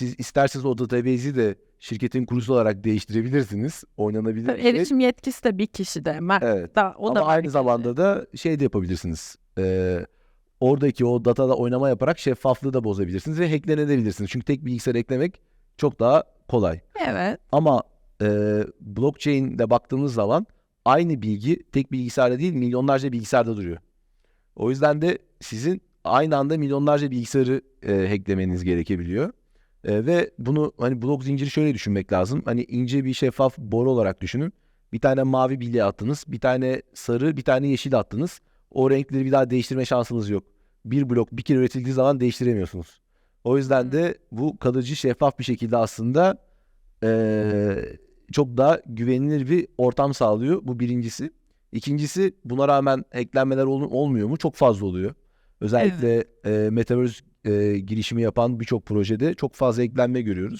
siz isterseniz o database'i de şirketin kurucusu olarak değiştirebilirsiniz. Oynanabilir şey. Erişim yetkisi de bir kişi de. Mer- Evet. da, o da Ama bir aynı kişi. zamanda da şey de yapabilirsiniz. Ee, oradaki o datada oynama yaparak şeffaflığı da bozabilirsiniz ve hacklenebilirsiniz. Çünkü tek bilgisayar eklemek çok daha kolay. Evet. Ama e, blockchain'de baktığımız zaman aynı bilgi tek bilgisayarda değil milyonlarca bilgisayarda duruyor. O yüzden de sizin aynı anda milyonlarca bilgisayarı e, hacklemeniz gerekebiliyor. E, ve bunu hani blok zinciri şöyle düşünmek lazım. Hani ince bir şeffaf boru olarak düşünün. Bir tane mavi bilye attınız, bir tane sarı, bir tane yeşil attınız. O renkleri bir daha değiştirme şansınız yok. Bir blok bir kere üretildiği zaman değiştiremiyorsunuz. O yüzden de bu kalıcı şeffaf bir şekilde aslında eee, çok daha güvenilir bir ortam sağlıyor. Bu birincisi. İkincisi buna rağmen eklenmeler ol- olmuyor mu? Çok fazla oluyor. Özellikle eee Metaverse eee, girişimi yapan birçok projede çok fazla eklenme görüyoruz.